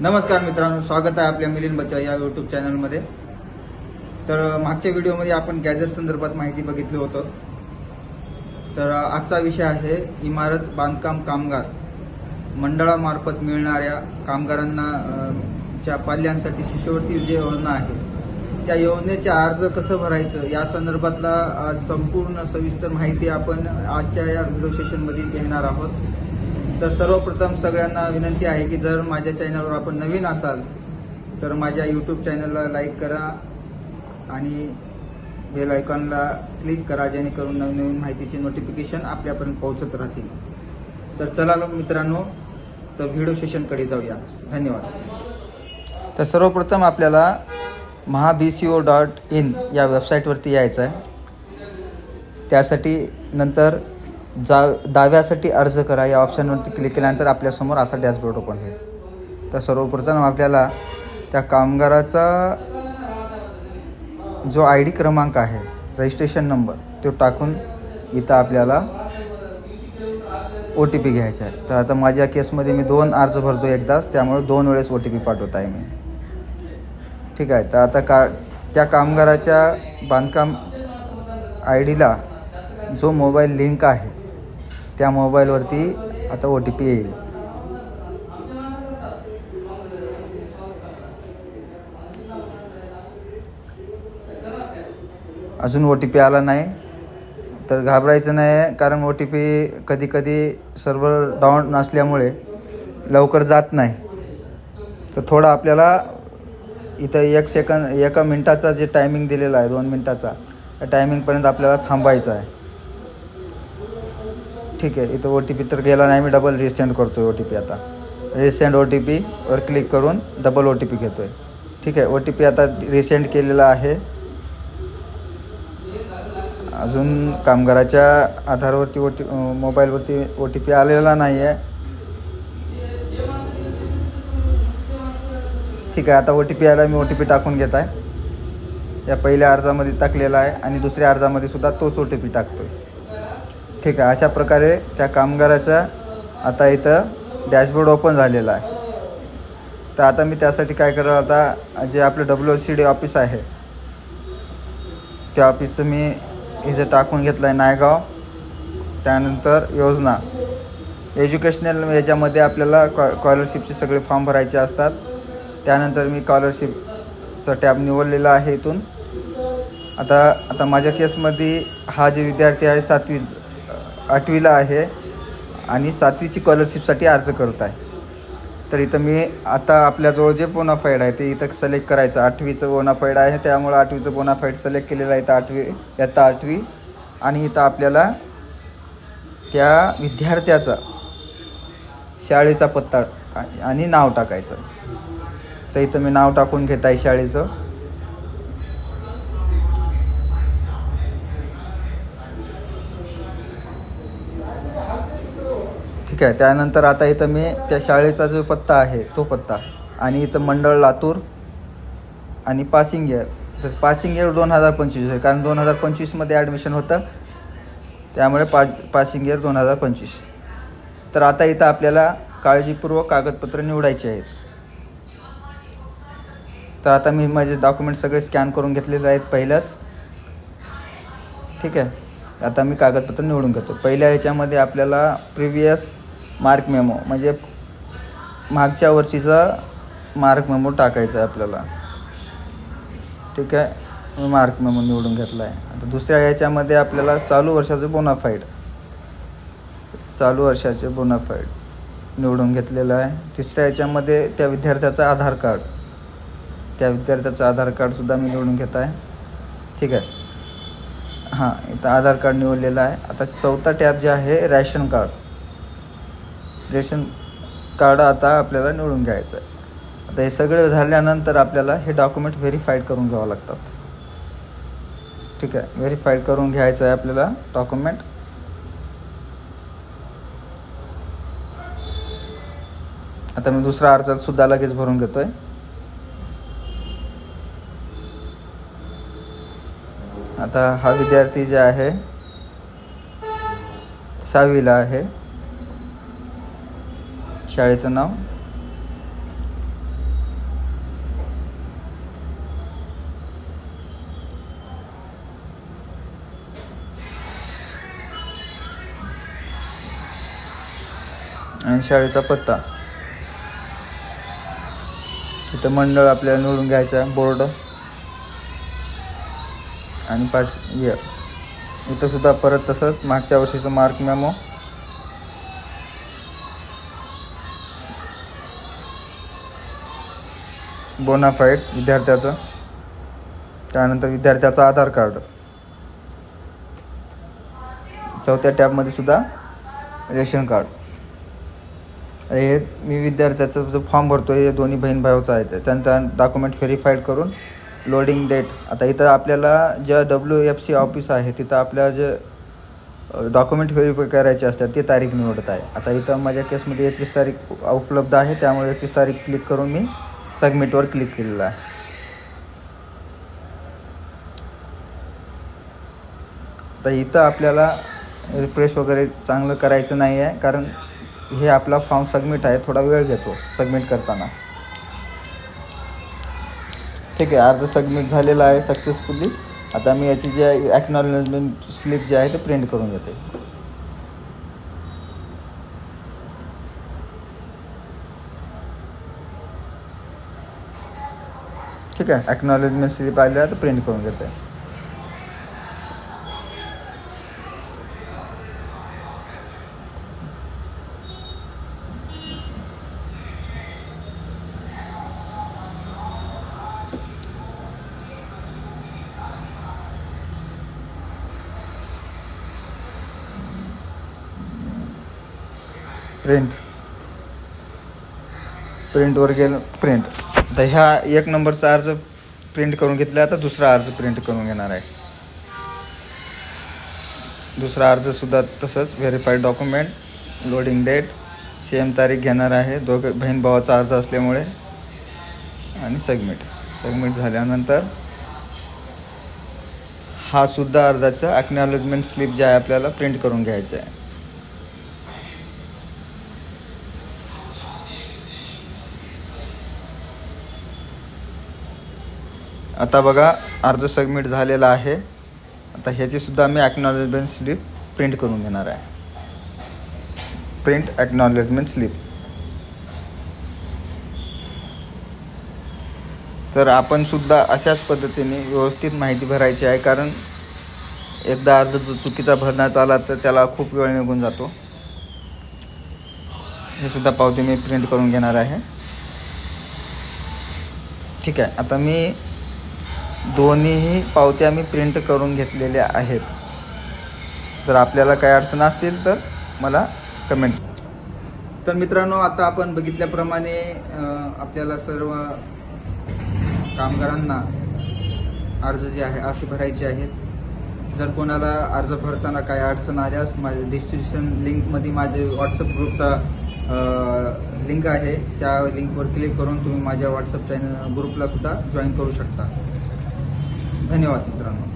नमस्कार मित्रांनो स्वागत आहे आपल्या मिलिंद बच्चा या युट्यूब चॅनलमध्ये तर मागच्या व्हिडिओमध्ये आपण गॅजेट संदर्भात माहिती बघितली होतं. तर आजचा विषय आहे इमारत बांधकाम कामगार. मंडळामार्फत मिळणाऱ्या कामगारांना च्या पाल्यांसाठी शिष्यवृत्ती जी योजना आहे त्या योजनेचे अर्ज कसं भरायचं? या संदर्भातला आज संपूर्ण सविस्तर माहिती आपण आजच्या या व्हिडिओ सेशनमध्ये घेणार आहोत. तर सर्वप्रथम सगळ्यांना विनंती आहे की जर माझ्या चॅनलवर आपण नवीन असाल तर माझ्या यूट्यूब चॅनलला लाईक करा आणि बेल आयकॉनला क्लिक करा जेणेकरून नवीन नवीन माहितीची नोटिफिकेशन आपल्यापर्यंत पोहोचत राहतील. तर चला मित्रांनो तर व्हिडिओ सेशनकडे जाऊया. धन्यवाद. तर सर्वप्रथम आपल्याला Maha B C O dot in या वेबसाईटवरती यायचं आहे. त्यासाठी नंतर जा दाव्यासाठी अर्ज करा. या ऑप्शनवरती क्लिक केल्यानंतर आपल्यासमोर असा डॅशबोर्ड ओपन होईल. तर सर्वप्रथम आपल्याला त्या कामगाराचा जो आय डी क्रमांक आहे रजिस्ट्रेशन नंबर तो टाकून इथं आपल्याला ओ टी पी घ्यायचा आहे. तर आता माझ्या केसमध्ये मी दोन अर्ज भरतो एकदाच त्यामुळे दोन वेळेस ओ टी पी पाठवत आहे मी. ठीक आहे तर आता का त्या कामगाराच्या बांधकाम आय डीला जो मोबाईल लिंक आहे त्या मोबाईलवरती आता ओ टी पी येईल. अजून ओ टी पी आला नाही. तर घाबरायचं नाही कारण ओ टी पी कधी कधी सर्व्हर डाऊन नसल्यामुळे लवकर जात नाही. तर थोडं आपल्याला इथं एक सेकंद एका मिनटाचा जे टायमिंग दिलेला आहे दोन मिनटाचा त्या टायमिंगपर्यंत आपल्याला थांबायचं आहे. ठीक आहे इथं ओ टी पी तर गेला नाही मी डबल रिसेंड करतो आहे ओ टी पी आता रिसेंड ओ टी पीवर क्लिक करून डबल ओ टी पी घेतो आहे ठीक आहे ओ टी पी आता रिसेंड केलेला आहे अजून कामगाराच्या आधारवरती ओ टी मोबाईलवरती ओ टी पी आलेला नाही आहे ठीक आहे आता ओ टी पी आला मी ओ टी पी टाकून घेत आहे या पहिल्या अर्जामध्ये टाकलेला आहे आणि दुसऱ्या अर्जामध्ये सुद्धा तोच ओ टी पी टाकतो आहे ठीक आहे अशा प्रकारे त्या कामगाराचा आता इथं डॅशबोर्ड ओपन झालेला आहे. तर आता मी त्यासाठी काय करणार आता जे आपलं डब्ल्यू सी डी ऑफिस आहे त्या ऑफिसचं मी इथं टाकून घेतलं आहे नायगाव. त्यानंतर योजना. एज्युकेशनल याच्यामध्ये आपल्याला कॉ स्कॉलरशिपचे सगळे फॉर्म भरायचे असतात. त्यानंतर मी स्कॉलरशिपचा टॅब निवडलेला आहे इथून. आता आता माझ्या केसमध्ये हा जे विद्यार्थी आहे सातवी आठवीला आहे आणि सातवीची स्कॉलरशिपसाठी अर्ज करत आहे. तर इथं मी आता आपल्याजवळ जे बोनाफाईड आहे ते इथं सिलेक्ट करायचं. आठवीचं बोनाफाईड आहे त्यामुळं आठवीचं बोनाफाईड सिलेक्ट केलेलं आहे तर आठवी यात आठवी. आणि इथं आपल्याला त्या विद्यार्थ्याचा शाळेचा पत्ता आणि नाव टाकायचं. तर इथं मी नाव टाकून घेत आहे शाळेचं. ठीक आहे. त्यानंतर आता इथं मी त्या शाळेचा जो पत्ता आहे तो पत्ता. आणि इथं मंडळ लातूर आणि पासिंग इयर तर पासिंग इयर दोन हजार पंचवीस आहे कारण दोन हजार पंचवीसमध्ये ॲडमिशन होतं. त्यामुळे पा पासिंग इयर दोन हजार पंचवीस. तर आता इथं आपल्याला काळजीपूर्वक कागदपत्र निवडायची आहेत. तर आता मी माझे डॉक्युमेंट सगळे स्कॅन करून घेतलेले आहेत पहिल्याच ठीक आहे. आता मी कागदपत्र निवडून घेतो. पहिल्या याच्यामध्ये आपल्याला प्रिव्हियस मार्क मेमो. म्हणजे मागच्या वर्षीचा मार्क मेमो टाकायचा आहे आपल्याला. ठीक आहे? मी मार्क मेमो निवडून घेतला आहे आता दुसऱ्या याच्यामध्ये आपल्याला चालू वर्षाचं बोनाफाईड चालू वर्षाचे बोनाफाईड निवडून घेतलेलं आहे. तिसऱ्या याच्यामध्ये त्या विद्यार्थ्याचं आधार कार्ड. त्या विद्यार्थ्याचं आधार कार्डसुद्धा मी निवडून घेत आहे. ठीक आहे? हां इथं आधार कार्ड निवडलेलं आहे. आता चौथा टॅब जे आहे रॅशन कार्ड. रेशन कार्ड आता आपल्याला निवडून घ्यायचं आहे. आता हे सगळं झाल्यानंतर आपल्याला हे डॉक्युमेंट व्हेरीफाईड करून घ्यावं लागतात ठीक आहे? व्हेरीफाईड करून घ्यायचं आहे आपल्याला डॉक्युमेंट आता मी दुसरा अर्ज सुद्धा लगेच भरून घेतोय. आता हा विद्यार्थी जे आहे सहावीला आहे. शाळेचं नाव? आणि शाळेचा पत्ता? इथं मंडळ आपल्याला निवडून घ्यायचा बोर्ड. आणि पाच इयर इथं सुद्धा परत तसंच मागच्या वर्षीचं मार्क मॅमो बोनाफाईड विद्यार्थ्याचं. त्यानंतर विद्यार्थ्याचं आधार कार्ड. चौथ्या टॅबमध्ये सुद्धा रेशन कार्ड. हे मी विद्यार्थ्याचा जो फॉर्म भरतो हे दोन्ही बहीण भाऊचा आहे त्यांचा डॉक्युमेंट व्हेरीफाईड करून लोडिंग डेट आता इथं आपल्याला ज्या डब्ल्यू एफ सी ऑफिस आहे तिथं आपल्या जे डॉक्युमेंट व्हेरीफाय करायचे असतात ते तारीख निवडत आहे. आता इथं माझ्या केसमध्ये एकवीस तारीख उपलब्ध आहे त्यामुळे एकवीस तारीख क्लिक करून मी सबमिटवर क्लिक केलेलं आहे. तर इथं आपल्याला रिफ्रेश वगैरे चांगलं करायचं नाही आहे कारण हे आपला फॉर्म सबमिट आहे थोडा वेळ घेतो सबमिट करताना. ठीक आहे अर्ज सबमिट झालेला आहे सक्सेसफुली आता मी याची जे ॲक्नॉलेजमेंट स्लिप जे आहे ते प्रिंट करून घेते ठीक आहे ॲक्नॉलेजमेंट स्लिप आली आहे तर प्रिंट करून घेते प्रिंट प्रिंटवर गेलं प्रिंट आता ह्या एक नंबरचा अर्ज प्रिंट करून घेतला आता दुसरा अर्ज प्रिंट करून घेणार आहे. दुसरा अर्जसुद्धा तसंच verified document loading date same तारीख घेणार आहे. दोघे बहीण भावाचा अर्ज असल्यामुळे. आणि सबमिट सबमिट झाल्यानंतर हा सुद्धा अर्जाचा ॲक्नॉलेजमेंट स्लिप जे आहे आपल्याला प्रिंट करून घ्यायचं आहे. आता बघा अर्ज सबमिट झालेला आहे. आता ह्याचीसुद्धा मी ॲक्नॉलेजमेंट स्लिप प्रिंट करून घेणार आहे. प्रिंट ॲक्नॉलेजमेंट स्लिप तर आपणसुद्धा अशाच पद्धतीने व्यवस्थित माहिती भरायची आहे कारण एकदा अर्ज जो चुकीचा भरण्यात आला तर त्याला खूप वेळ निघून जातो. हे सुद्धा पावती मी प्रिंट करून घेणार आहे. ठीक आहे आता मी दोन्हीही पावत्या मी प्रिंट करून घेतलेल्या आहेत. जर आपल्याला काही अडचण असतील तर मला कमेंट तर मित्रांनो आता आपण बघितल्याप्रमाणे आपल्याला सर्व कामगारांना अर्ज जे आहे असे भरायचे आहेत. जर कोणाला अर्ज भरताना काही अडचण आल्यास माझ्या डिस्क्रिप्शन लिंकमध्ये माझे व्हॉट्सअप ग्रुपचा लिंक आहे. त्या लिंकवर क्लिक करून तुम्ही माझ्या व्हॉट्सअप चॅनल ग्रुपला सुद्धा जॉईन करू शकता. धन्यवाद मित्रांनो.